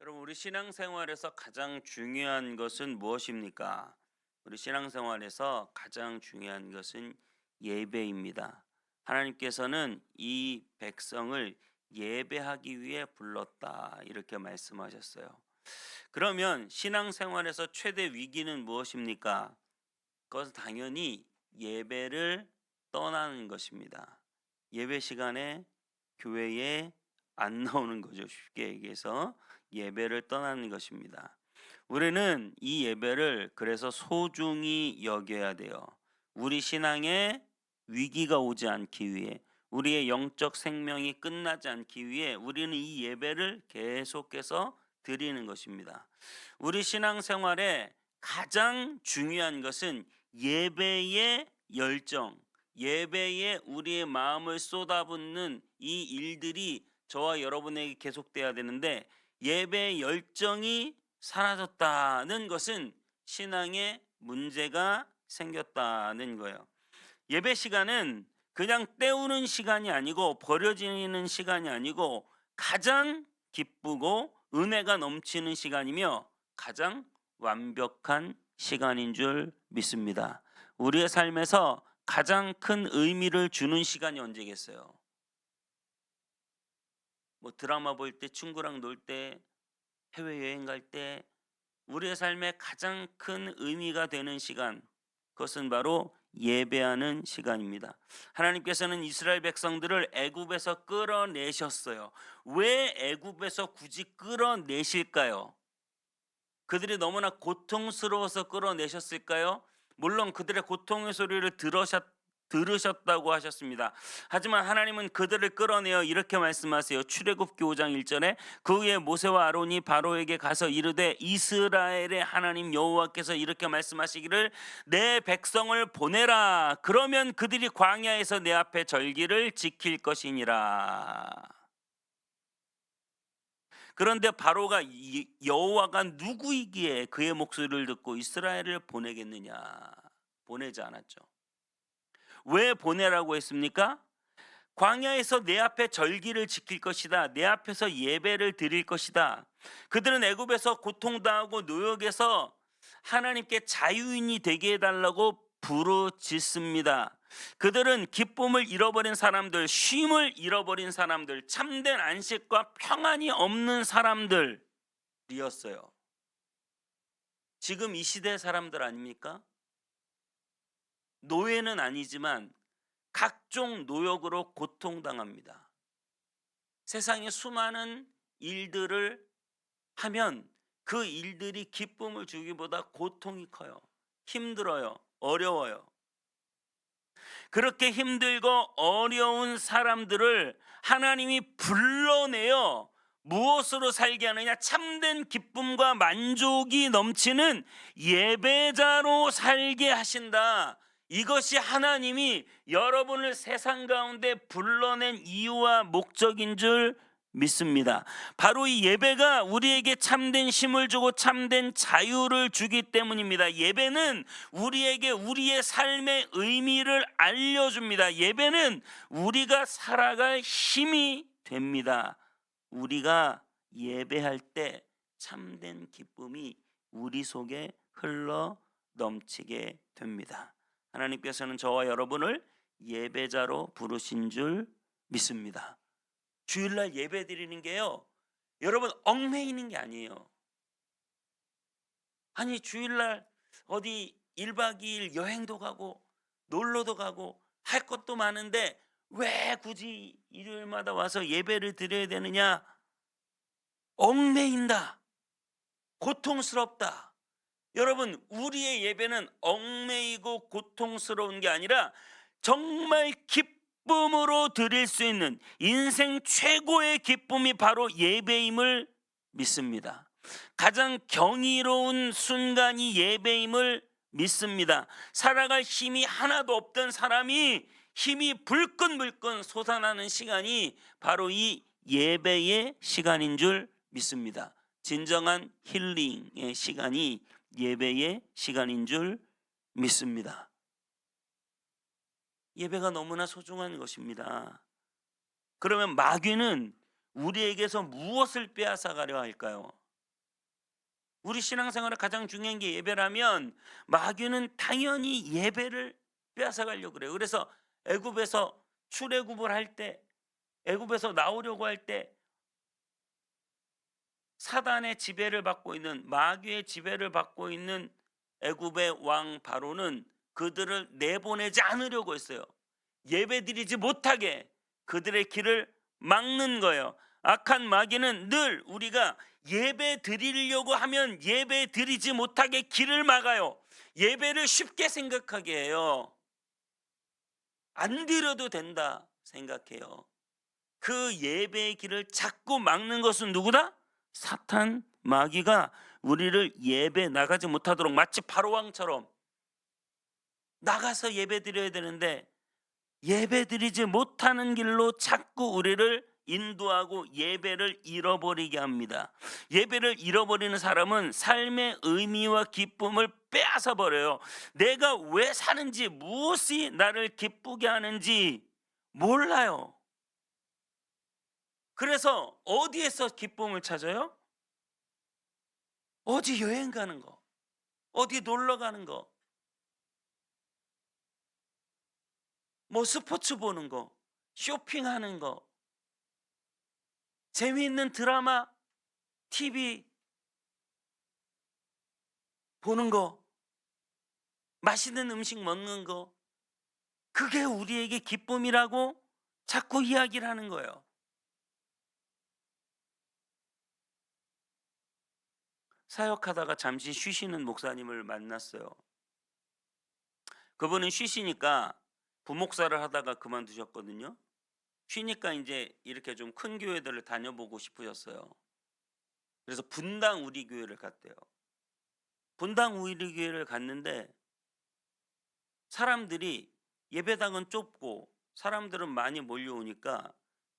여러분 우리 신앙생활에서 가장 중요한 것은 무엇입니까? 우리 신앙생활에서 가장 중요한 것은 예배입니다. 하나님께서는 이 백성을 예배하기 위해 불렀다 이렇게 말씀하셨어요. 그러면 신앙생활에서 최대 위기는 무엇입니까? 그것은 당연히 예배를 떠나는 것입니다. 예배 시간에 교회에 안 나오는 거죠. 쉽게 얘기해서 예배를 떠나는 것입니다. 우리는 이 예배를 그래서 소중히 여겨야 돼요. 우리 신앙에 위기가 오지 않기 위해 우리의 영적 생명이 끝나지 않기 위해 우리는 이 예배를 계속해서 드리는 것입니다. 우리 신앙 생활에 가장 중요한 것은 예배의 열정, 예배에 우리의 마음을 쏟아붓는 이 일들이 저와 여러분에게 계속돼야 되는데 예배의 열정이 사라졌다는 것은 신앙에 문제가 생겼다는 거예요. 예배 시간은 그냥 때우는 시간이 아니고 버려지는 시간이 아니고 가장 기쁘고 은혜가 넘치는 시간이며 가장 완벽한 시간인 줄 믿습니다. 우리의 삶에서 가장 큰 의미를 주는 시간이 언제겠어요? 뭐 드라마 볼 때, 친구랑 놀 때, 해외 여행 갈 때 우리의 삶에 가장 큰 의미가 되는 시간 그것은 바로 예배하는 시간입니다. 하나님께서는 이스라엘 백성들을 애굽에서 끌어내셨어요. 왜 애굽에서 굳이 끌어내실까요? 그들이 너무나 고통스러워서 끌어내셨을까요? 물론 그들의 고통의 소리를 들으셨, 들으셨다고 하셨습니다. 하지만 하나님은 그들을 끌어내어 이렇게 말씀하세요. 출애굽기 5장 1절에 그 후에 모세와 아론이 바로에게 가서 이르되 이스라엘의 하나님 여호와께서 이렇게 말씀하시기를 내 백성을 보내라. 그러면 그들이 광야에서 내 앞에 절기를 지킬 것이니라. 그런데 바로가 이- 여호와가 누구이기에 그의 목소리를 듣고 이스라엘을 보내겠느냐? 보내지 않았죠. 왜 보내라고 했습니까? 광야에서 내 앞에 절기를 지킬 것이다. 내 앞에서 예배를 드릴 것이다. 그들은 애굽에서 고통당하고 노역에서 하나님께 자유인이 되게 해달라고 부르짖습니다. 그들은 기쁨을 잃어버린 사람들, 쉼을 잃어버린 사람들, 참된 안식과 평안이 없는 사람들이었어요. 지금 이 시대 사람들 아닙니까? 노예는 아니지만 각종 노역으로 고통당합니다. 세상에 수많은 일들을 하면 그 일들이 기쁨을 주기보다 고통이 커요. 힘들어요. 어려워요. 그렇게 힘들고 어려운 사람들을 하나님이 불러내어 무엇으로 살게 하느냐? 참된 기쁨과 만족이 넘치는 예배자로 살게 하신다. 이것이 하나님이 여러분을 세상 가운데 불러낸 이유와 목적인 줄 믿습니다. 바로 이 예배가 우리에게 참된 힘을 주고 참된 자유를 주기 때문입니다. 예배는 우리에게 우리의 삶의 의미를 알려줍니다. 예배는 우리가 살아갈 힘이 됩니다. 우리가 예배할 때 참된 기쁨이 우리 속에 흘러 넘치게 됩니다. 하나님께서는 저와 여러분을 예배자로 부르신 줄 믿습니다. 주일날 예배 드리는 게요. 여러분 얽매이는 게 아니에요. 아니 주일날 어디 1박 2일 여행도 가고 놀러도 가고 할 것도 많은데 왜 굳이 일요일마다 와서 예배를 드려야 되느냐? 얽매인다. 고통스럽다. 여러분, 우리의 예배는 얽매이고 고통스러운 게 아니라 정말 기쁨으로 드릴 수 있는 인생 최고의 기쁨이 바로 예배임을 믿습니다. 가장 경이로운 순간이 예배임을 믿습니다. 살아갈 힘이 하나도 없던 사람이 힘이 불끈불끈 솟아나는 시간이 바로 이 예배의 시간인 줄 믿습니다. 진정한 힐링의 시간이 예배의 시간인 줄 믿습니다. 예배가 너무나 소중한 것입니다. 그러면 마귀는 우리에게서 무엇을 빼앗아 가려 할까요? 우리 신앙생활에 가장 중요한 게 예배라면 마귀는 당연히 예배를 빼앗아 가려고 그래요. 그래서 애굽에서 출애굽을 할 때 애굽에서 나오려고 할 때 사단의 지배를 받고 있는 마귀의 지배를 받고 있는 애굽의 왕 바로는 그들을 내보내지 않으려고 했어요. 예배드리지 못하게 그들의 길을 막는 거예요. 악한 마귀는 늘 우리가 예배 드리려고 하면 예배 드리지 못하게 길을 막아요. 예배를 쉽게 생각하게 해요. 안 드려도 된다 생각해요. 그 예배의 길을 자꾸 막는 것은 누구다? 사탄 마귀가 우리를 예배 나가지 못하도록 마치 바로 왕처럼 나가서 예배 드려야 되는데 예배 드리지 못하는 길로 자꾸 우리를 인도하고 예배를 잃어버리게 합니다. 예배를 잃어버리는 사람은 삶의 의미와 기쁨을 빼앗아 버려요. 내가 왜 사는지 무엇이 나를 기쁘게 하는지 몰라요. 그래서 어디에서 기쁨을 찾아요? 어디 여행 가는 거, 어디 놀러 가는 거, 뭐 스포츠 보는 거, 쇼핑하는 거, 재미있는 드라마, TV 보는 거, 맛있는 음식 먹는 거, 그게 우리에게 기쁨이라고 자꾸 이야기를 하는 거예요. 사역하다가 잠시 쉬시는 목사님을 만났어요. 그분은 쉬시니까 부목사를 하다가 그만두셨거든요. 쉬니까 이제 이렇게 좀 큰 교회들을 다녀보고 싶으셨어요. 그래서 분당 우리 교회를 갔대요. 분당 우리 교회를 갔는데 사람들이 예배당은 좁고 사람들은 많이 몰려오니까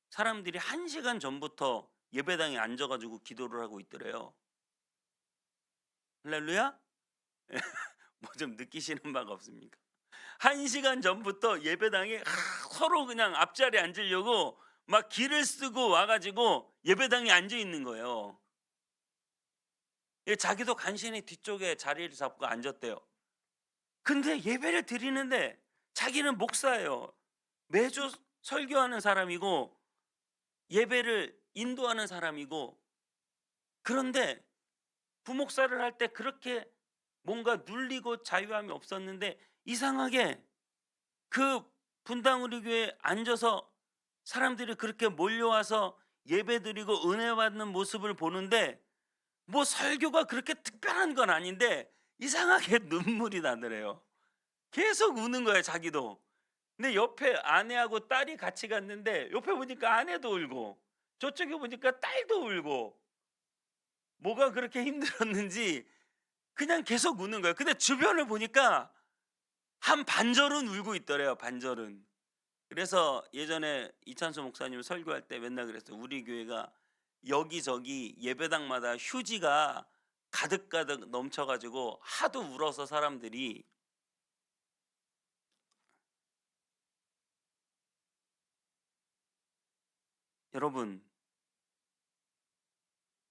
사람들이 한 시간 전부터 예배당에 앉아가지고 기도를 하고 있더래요. 할렐루야? 뭐 좀 느끼시는 바가 없습니까? 한 시간 전부터 예배당에 서로 그냥 앞자리에 앉으려고 막 길을 쓰고 와가지고 예배당에 앉아 있는 거예요. 예, 자기도 간신히 뒤쪽에 자리를 잡고 앉았대요. 근데 예배를 드리는데 자기는 목사예요. 매주 설교하는 사람이고 예배를 인도하는 사람이고 그런데 부목사를 할 때 그렇게 뭔가 눌리고 자유함이 없었는데 이상하게 그 분당우리 교회에 앉아서 사람들이 그렇게 몰려와서 예배드리고 은혜 받는 모습을 보는데 뭐 설교가 그렇게 특별한 건 아닌데 이상하게 눈물이 나더래요. 계속 우는 거예요, 자기도. 근데 옆에 아내하고 딸이 같이 갔는데 옆에 보니까 아내도 울고 저쪽에 보니까 딸도 울고 뭐가 그렇게 힘들었는지 그냥 계속 우는 거예요. 근데 주변을 보니까 한 반절은 울고 있더래요. 반절은. 그래서 예전에 이찬수 목사님 설교할 때 맨날 그랬어요. 우리 교회가 여기저기 예배당마다 휴지가 가득가득 넘쳐가지고 하도 울어서 사람들이 여러분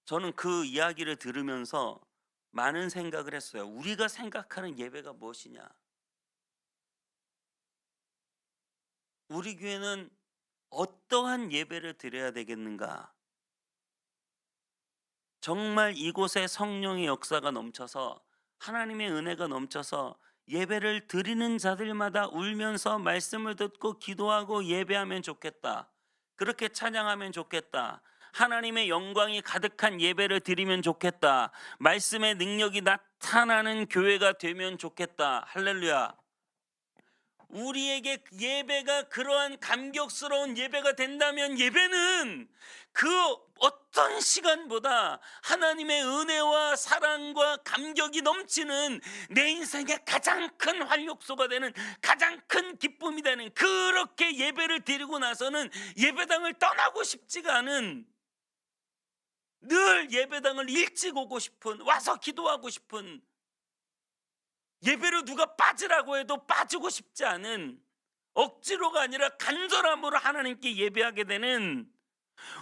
저는 그 이야기를 들으면서 많은 생각을 했어요. 우리가 생각하는 예배가 무엇이냐? 우리 교회는 어떠한 예배를 드려야 되겠는가? 정말 이곳에 성령의 역사가 넘쳐서 하나님의 은혜가 넘쳐서 예배를 드리는 자들마다 울면서 말씀을 듣고 기도하고 예배하면 좋겠다. 그렇게 찬양하면 좋겠다. 하나님의 영광이 가득한 예배를 드리면 좋겠다. 말씀의 능력이 나타나는 교회가 되면 좋겠다. 할렐루야. 우리에게 예배가 그러한 감격스러운 예배가 된다면 예배는 그 어떤 시간보다 하나님의 은혜와 사랑과 감격이 넘치는 내 인생의 가장 큰 활력소가 되는 가장 큰 기쁨이 되는 그렇게 예배를 드리고 나서는 예배당을 떠나고 싶지가 않은 늘 예배당을 일찍 오고 싶은 와서 기도하고 싶은 예배로 누가 빠지라고 해도 빠지고 싶지 않은 억지로가 아니라 간절함으로 하나님께 예배하게 되는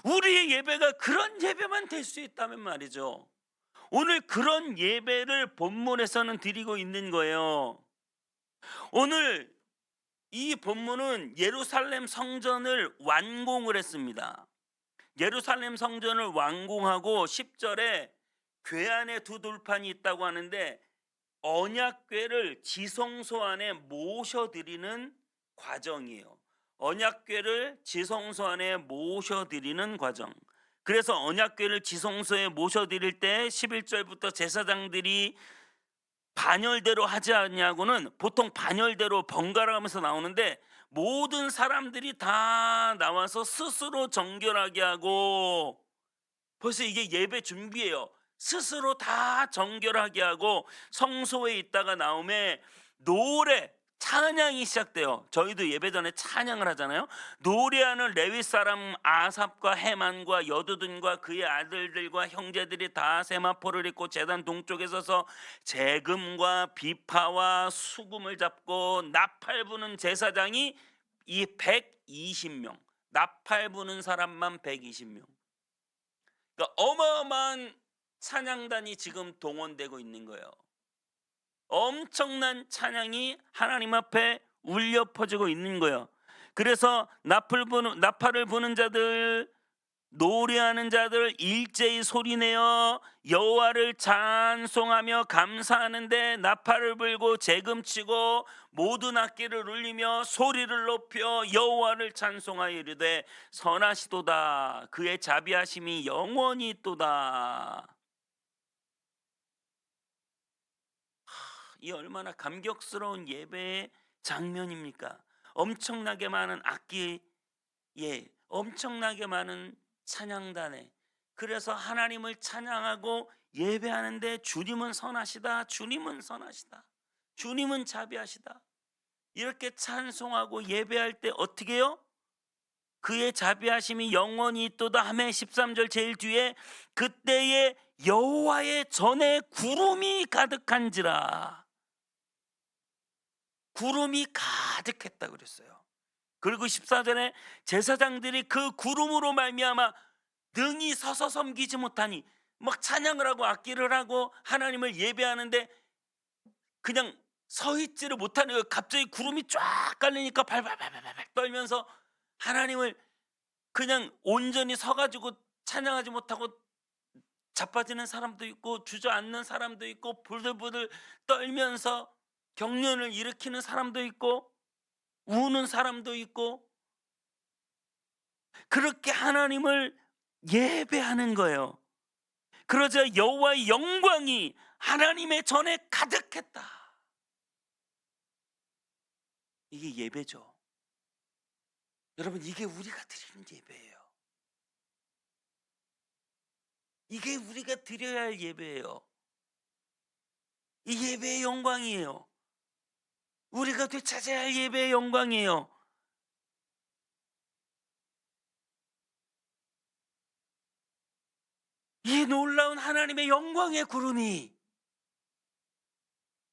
우리의 예배가 그런 예배만 될 수 있다면 말이죠. 오늘 그런 예배를 본문에서는 드리고 있는 거예요. 오늘 이 본문은 예루살렘 성전을 완공을 했습니다. 예루살렘 성전을 완공하고 10절에 괴안에 두 돌판이 있다고 하는데 언약궤를 지성소 안에 모셔드리는 과정이에요. 언약궤를 지성소 안에 모셔드리는 과정. 그래서 언약궤를 지성소에 모셔드릴 때 11절부터 제사장들이 반열대로 하지 않냐고는 보통 반열대로 번갈아가면서 나오는데 모든 사람들이 다 나와서 스스로 정결하게 하고 벌써 이게 예배 준비예요. 스스로 다 정결하게 하고 성소에 있다가 나오면 노래 찬양이 시작돼요. 저희도 예배 전에 찬양을 하잖아요. 노래하는 레위 사람 아삽과 헤만과 여두둔과 그의 아들들과 형제들이 다 세마포를 입고 제단 동쪽에 서서 재금과 비파와 수금을 잡고 나팔 부는 제사장이 이 120명 나팔 부는 사람만 120명 그러니까 어마어마한 찬양단이 지금 동원되고 있는 거예요. 엄청난 찬양이 하나님 앞에 울려 퍼지고 있는 거예요. 그래서 나팔 부는 나팔을 부는 자들 노래하는 자들 일제히 소리내어 여호와를 찬송하며 감사하는데 나팔을 불고 재금치고 모든 악기를 울리며 소리를 높여 여호와를 찬송하여 이르되 선하시도다 그의 자비하심이 영원히 있도다 이 얼마나 감격스러운 예배의 장면입니까? 엄청나게 많은 악기, 예, 엄청나게 많은 찬양단에 그래서 하나님을 찬양하고 예배하는데 주님은 선하시다, 주님은 선하시다, 주님은 자비하시다. 이렇게 찬송하고 예배할 때 어떻게 해요? 그의 자비하심이 영원히 있도다 하매 13절 제일 뒤에 그때에 여호와의 전에 구름이 가득한지라 구름이 가득했다 그랬어요. 그리고 14절에 제사장들이 그 구름으로 말미암아 능히 서서 섬기지 못하니 막 찬양을 하고 악기를 하고 하나님을 예배하는데 그냥 서 있지를 못하는 거예요. 갑자기 구름이 쫙 깔리니까 발발발발발 떨면서 하나님을 그냥 온전히 서가지고 찬양하지 못하고 자빠지는 사람도 있고 주저앉는 사람도 있고 부들부들 떨면서 경련을 일으키는 사람도 있고 우는 사람도 있고 그렇게 하나님을 예배하는 거예요. 그러자 여호와의 영광이 하나님의 전에 가득했다. 이게 예배죠. 여러분 이게 우리가 드리는 예배예요. 이게 우리가 드려야 할 예배예요. 이 예배의 영광이에요. 우리가 되찾아야 할 예배의 영광이에요. 이 놀라운 하나님의 영광의 구름이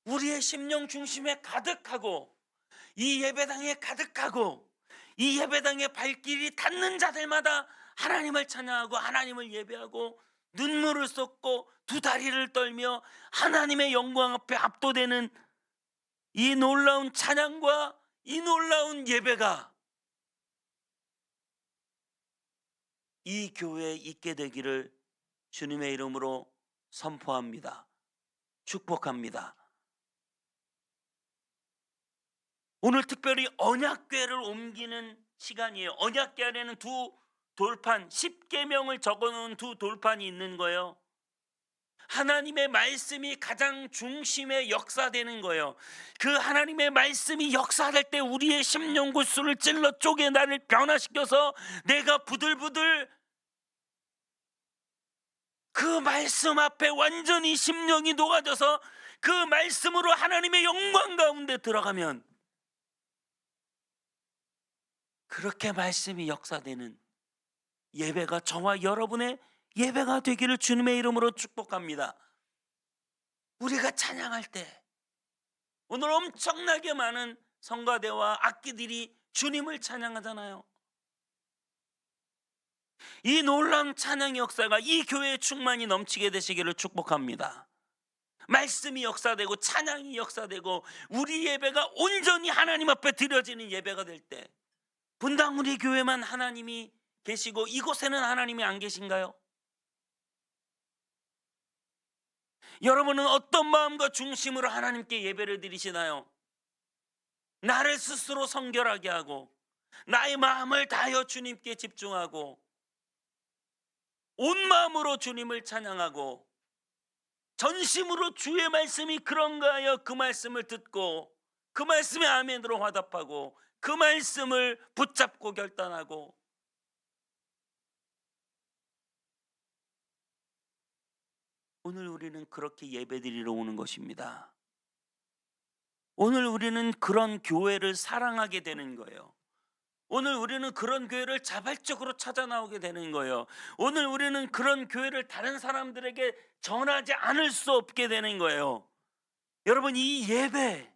우리의 심령 중심에 가득하고 이 예배당에 가득하고 이 예배당의 발길이 닿는 자들마다 하나님을 찬양하고 하나님을 예배하고 눈물을 쏟고 두 다리를 떨며 하나님의 영광 앞에 압도되는 이 놀라운 찬양과 이 놀라운 예배가 이 교회에 있게 되기를 주님의 이름으로 선포합니다. 축복합니다. 오늘 특별히 언약궤를 옮기는 시간이에요. 언약궤 안에는 두 돌판, 10계명을 적어 놓은 두 돌판이 있는 거예요. 하나님의 말씀이 가장 중심에 역사되는 거예요. 그 하나님의 말씀이 역사될 때 우리의 심령 구수를 찔러 쪼개 나를 변화시켜서 내가 부들부들 그 말씀 앞에 완전히 심령이 녹아져서 그 말씀으로 하나님의 영광 가운데 들어가면 그렇게 말씀이 역사되는 예배가 저와 여러분의 예배가 되기를 주님의 이름으로 축복합니다. 우리가 찬양할 때 오늘 엄청나게 많은 성가대와 악기들이 주님을 찬양하잖아요. 이 놀라운 찬양 역사가 이 교회에 충만히 넘치게 되시기를 축복합니다. 말씀이 역사되고 찬양이 역사되고 우리 예배가 온전히 하나님 앞에 드려지는 예배가 될 때 분당 우리 교회만 하나님이 계시고 이곳에는 하나님이 안 계신가요? 여러분은 어떤 마음과 중심으로 하나님께 예배를 드리시나요? 나를 스스로 성결하게 하고 나의 마음을 다하여 주님께 집중하고 온 마음으로 주님을 찬양하고 전심으로 주의 말씀이 그런가 하여 그 말씀을 듣고 그 말씀에 아멘으로 화답하고 그 말씀을 붙잡고 결단하고 오늘 우리는 그렇게 예배드리러 오는 것입니다. 오늘 우리는 그런 교회를 사랑하게 되는 거예요. 오늘 우리는 그런 교회를 자발적으로 찾아 나오게 되는 거예요. 오늘 우리는 그런 교회를 다른 사람들에게 전하지 않을 수 없게 되는 거예요. 여러분 이 예배,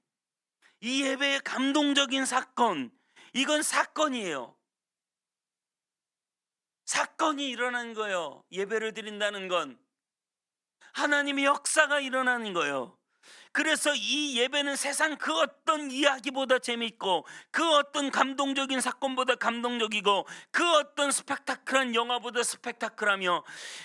이 예배의 감동적인 사건, 이건 사건이에요. 사건이 일어난 거예요. 예배를 드린다는 건 하나님의 역사가 일어나는 거예요. 그래서 이 예배는 세상 그 어떤 이야기보다 재밌고 그 어떤 감동적인 사건보다 감동적이고 그 어떤 스펙타클한 영화보다 스펙타클하며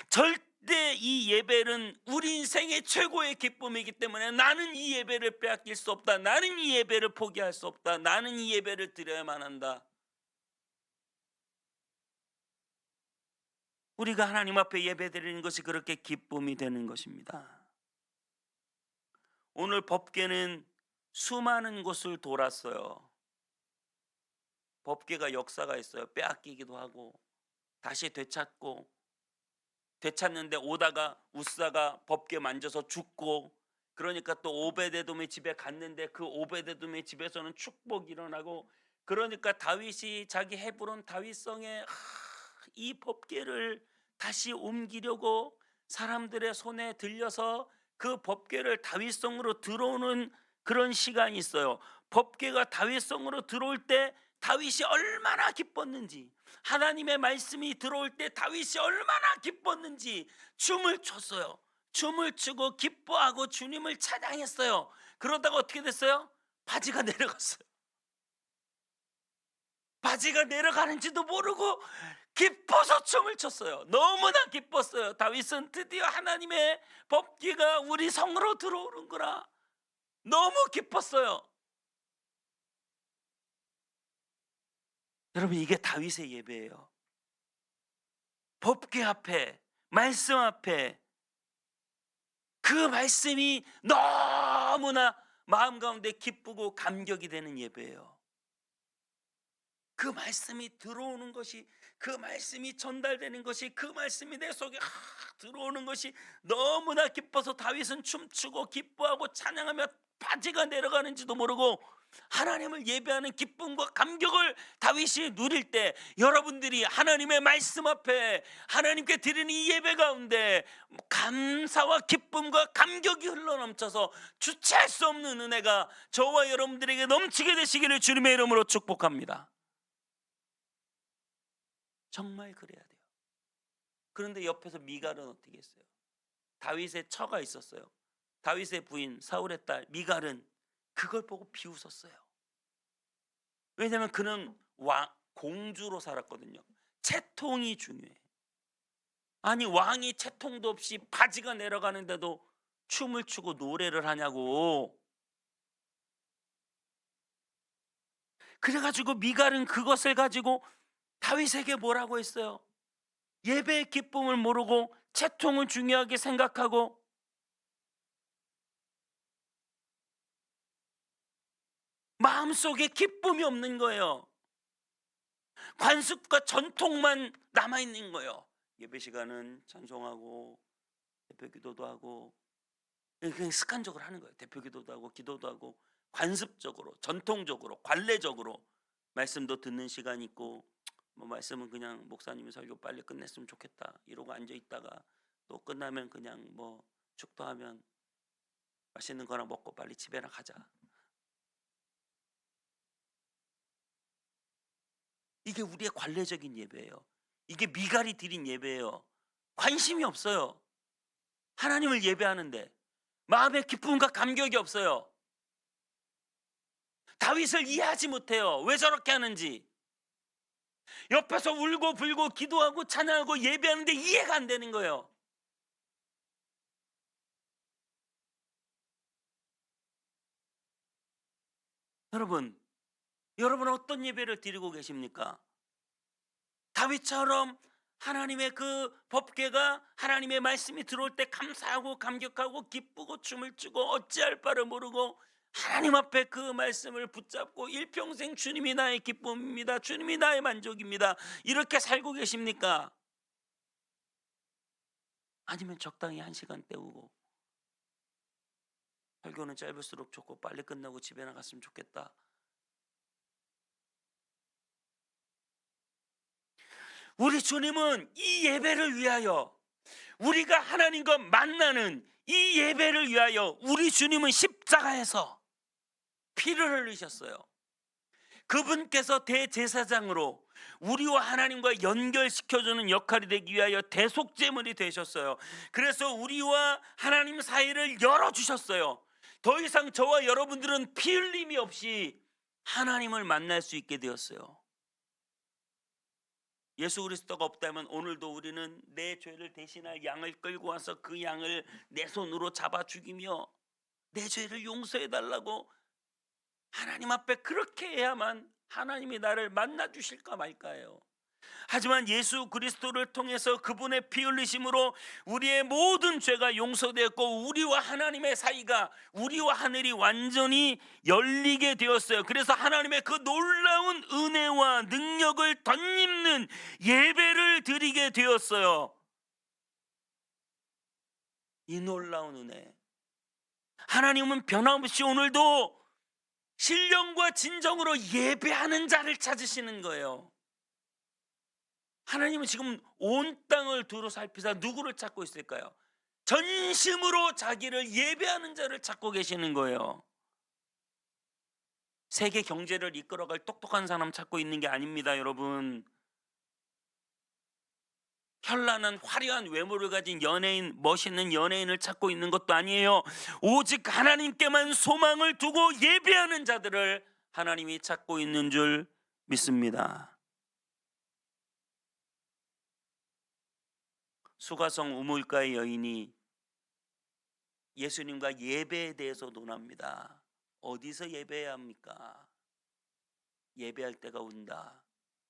절대 이 예배는 우리 인생의 최고의 기쁨이기 때문에 나는 이 예배를 빼앗길 수 없다. 나는 이 예배를 포기할 수 없다. 나는 이 예배를 드려야만 한다. 우리가 하나님 앞에 예배 드리는 것이 그렇게 기쁨이 되는 것입니다. 오늘 법계는 수많은 곳을 돌았어요. 법계가 역사가 있어요. 빼앗기기도 하고 다시 되찾고 되찾는데 오다가 우사가 법계 만져서 죽고 그러니까 또 오베데돔의 집에 갔는데 그 오베데돔의 집에서는 축복이 일어나고 그러니까 다윗이 자기 헤브론 다윗성에 하, 이 법계를 다시 옮기려고 사람들의 손에 들려서 그 법궤를 다윗성으로 들어오는 그런 시간이 있어요. 법궤가 다윗성으로 들어올 때 다윗이 얼마나 기뻤는지 하나님의 말씀이 들어올 때 다윗이 얼마나 기뻤는지 춤을 췄어요. 춤을 추고 기뻐하고 주님을 찬양했어요. 그러다가 어떻게 됐어요? 바지가 내려갔어요. 바지가 내려가는지도 모르고 기뻐서 춤을 췄어요. 너무나 기뻤어요. 다윗은 드디어 하나님의 법기가 우리 성으로 들어오는구나. 너무 기뻤어요. 여러분 이게 다윗의 예배예요. 법궤 앞에 말씀 앞에 그 말씀이 너무나 마음 가운데 기쁘고 감격이 되는 예배예요. 그 말씀이 들어오는 것이 그 말씀이 전달되는 것이 그 말씀이 내 속에 하, 들어오는 것이 너무나 기뻐서 다윗은 춤추고 기뻐하고 찬양하며 바지가 내려가는지도 모르고 하나님을 예배하는 기쁨과 감격을 다윗이 누릴 때 여러분들이 하나님의 말씀 앞에 하나님께 드리는 이 예배 가운데 감사와 기쁨과 감격이 흘러넘쳐서 주체할 수 없는 은혜가 저와 여러분들에게 넘치게 되시기를 주님의 이름으로 축복합니다. 정말 그래야 돼요. 그런데 옆에서 미갈은 어떻게 했어요? 다윗의 처가 있었어요. 다윗의 부인 사울의 딸 미갈은 그걸 보고 비웃었어요. 왜냐하면 그는 왕 공주로 살았거든요. 채통이 중요해. 아니 왕이 채통도 없이 바지가 내려가는데도 춤을 추고 노래를 하냐고. 그래가지고 미갈은 그것을 가지고 다윗에게 뭐라고 했어요? 예배의 기쁨을 모르고 채통을 중요하게 생각하고 마음속에 기쁨이 없는 거예요. 관습과 전통만 남아 있는 거예요. 예배 시간은 찬송하고 대표 기도도 하고 그냥 습관적으로 하는 거예요. 대표 기도도 하고 기도도 하고 관습적으로 전통적으로 관례적으로 말씀도 듣는 시간 있고 뭐 말씀은 그냥 목사님이 설교 빨리 끝냈으면 좋겠다 이러고 앉아 있다가 또 끝나면 그냥 뭐 축도하면 맛있는 거나 먹고 빨리 집에나 가자. 이게 우리의 관례적인 예배예요. 이게 미갈이 드린 예배예요. 관심이 없어요. 하나님을 예배하는데 마음의 기쁨과 감격이 없어요. 다윗을 이해하지 못해요. 왜 저렇게 하는지. 옆에서 울고 불고 기도하고 찬양하고 예배하는데 이해가 안 되는 거예요. 여러분, 여러분은 어떤 예배를 드리고 계십니까? 다윗처럼 하나님의 그 법궤가 하나님의 말씀이 들어올 때 감사하고 감격하고 기쁘고 춤을 추고 어찌할 바를 모르고 하나님 앞에 그 말씀을 붙잡고 일평생 주님이 나의 기쁨입니다. 주님이 나의 만족입니다. 이렇게 살고 계십니까? 아니면 적당히 한 시간 때우고 설교는 짧을수록 좋고 빨리 끝나고 집에 나갔으면 좋겠다. 우리 주님은 이 예배를 위하여 우리가 하나님과 만나는 이 예배를 위하여 우리 주님은 십자가에서 피를 흘리셨어요. 그분께서 대제사장으로 우리와 하나님과 연결시켜주는 역할이 되기 위하여 대속제물이 되셨어요. 그래서 우리와 하나님 사이를 열어주셨어요. 더 이상 저와 여러분들은 피 흘림이 없이 하나님을 만날 수 있게 되었어요. 예수 그리스도가 없다면 오늘도 우리는 내 죄를 대신할 양을 끌고 와서 그 양을 내 손으로 잡아 죽이며 내 죄를 용서해 달라고 하나님 앞에 그렇게 해야만 하나님이 나를 만나 주실까 말까요? 하지만 예수 그리스도를 통해서 그분의 피 흘리심으로 우리의 모든 죄가 용서되었고 우리와 하나님의 사이가 우리와 하늘이 완전히 열리게 되었어요. 그래서 하나님의 그 놀라운 은혜와 능력을 덧입는 예배를 드리게 되었어요. 이 놀라운 은혜. 하나님은 변함없이 오늘도 신령과 진정으로 예배하는 자를 찾으시는 거예요. 하나님은 지금 온 땅을 두루 살피사 누구를 찾고 있을까요? 전심으로 자기를 예배하는 자를 찾고 계시는 거예요. 세계 경제를 이끌어갈 똑똑한 사람 찾고 있는 게 아닙니다, 여러분. 현란한 화려한 외모를 가진 연예인, 멋있는 연예인을 찾고 있는 것도 아니에요. 오직 하나님께만 소망을 두고 예배하는 자들을 하나님이 찾고 있는 줄 믿습니다. 수가성 우물가의 여인이 예수님과 예배에 대해서 논합니다. 어디서 예배해야 합니까? 예배할 때가 온다.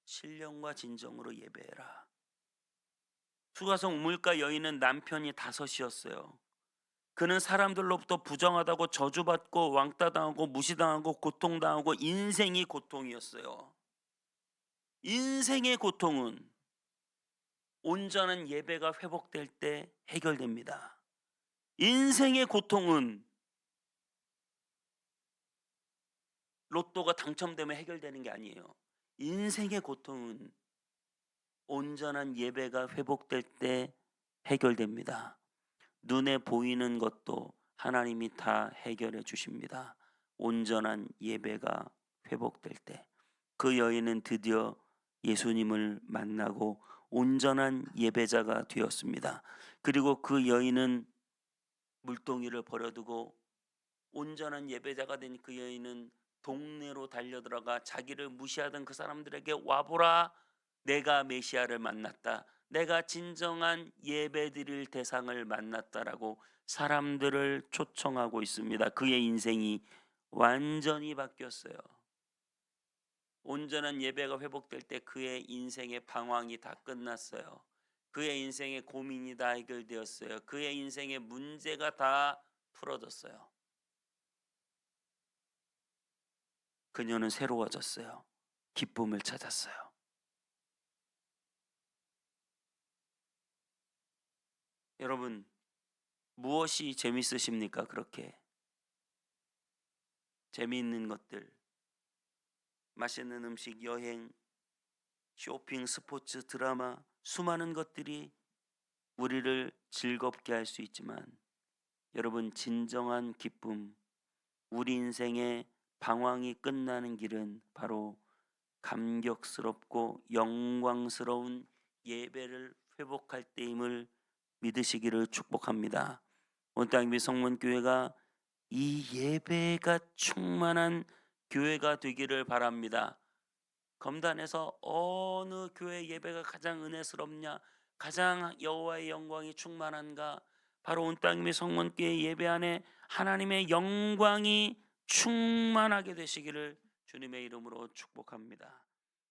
신령과 진정으로 예배해라. 수가성 우물가 여인은 남편이 다섯이었어요. 그는 사람들로부터 부정하다고 저주받고 왕따당하고 무시당하고 고통당하고 인생이 고통이었어요. 인생의 고통은 온전한 예배가 회복될 때 해결됩니다. 인생의 고통은 로또가 당첨되면 해결되는 게 아니에요. 인생의 고통은 온전한 예배가 회복될 때 해결됩니다. 눈에 보이는 것도 하나님이 다 해결해 주십니다. 온전한 예배가 회복될 때. 그 여인은 드디어 예수님을 만나고 온전한 예배자가 되었습니다. 그리고 그 여인은 물동이를 버려두고 온전한 예배자가 된 그 여인은 동네로 달려들어가 자기를 무시하던 그 사람들에게 와보라 내가 메시아를 만났다. 내가 진정한 예배드릴 대상을 만났다라고 사람들을 초청하고 있습니다. 그의 인생이 완전히 바뀌었어요. 온전한 예배가 회복될 때 그의 인생의 방황이 다 끝났어요. 그의 인생의 고민이 다 해결되었어요. 그의 인생의 문제가 다 풀어졌어요. 그녀는 새로워졌어요. 기쁨을 찾았어요. 여러분, 무엇이 재밌으십니까? 그렇게 재미있는 것들, 맛있는 음식, 여행, 쇼핑, 스포츠, 드라마, 수많은 것들이 우리를 즐겁게 할 수 있지만 여러분 진정한 기쁨, 우리 인생의 방황이 끝나는 길은 바로 감격스럽고 영광스러운 예배를 회복할 때임을 믿으시기를 축복합니다. 온땅미 성문교회가 이 예배가 충만한 교회가 되기를 바랍니다. 검단에서 어느 교회 예배가 가장 은혜스럽냐, 가장 여호와의 영광이 충만한가? 바로 온땅미 성문교회 예배 안에 하나님의 영광이 충만하게 되시기를 주님의 이름으로 축복합니다.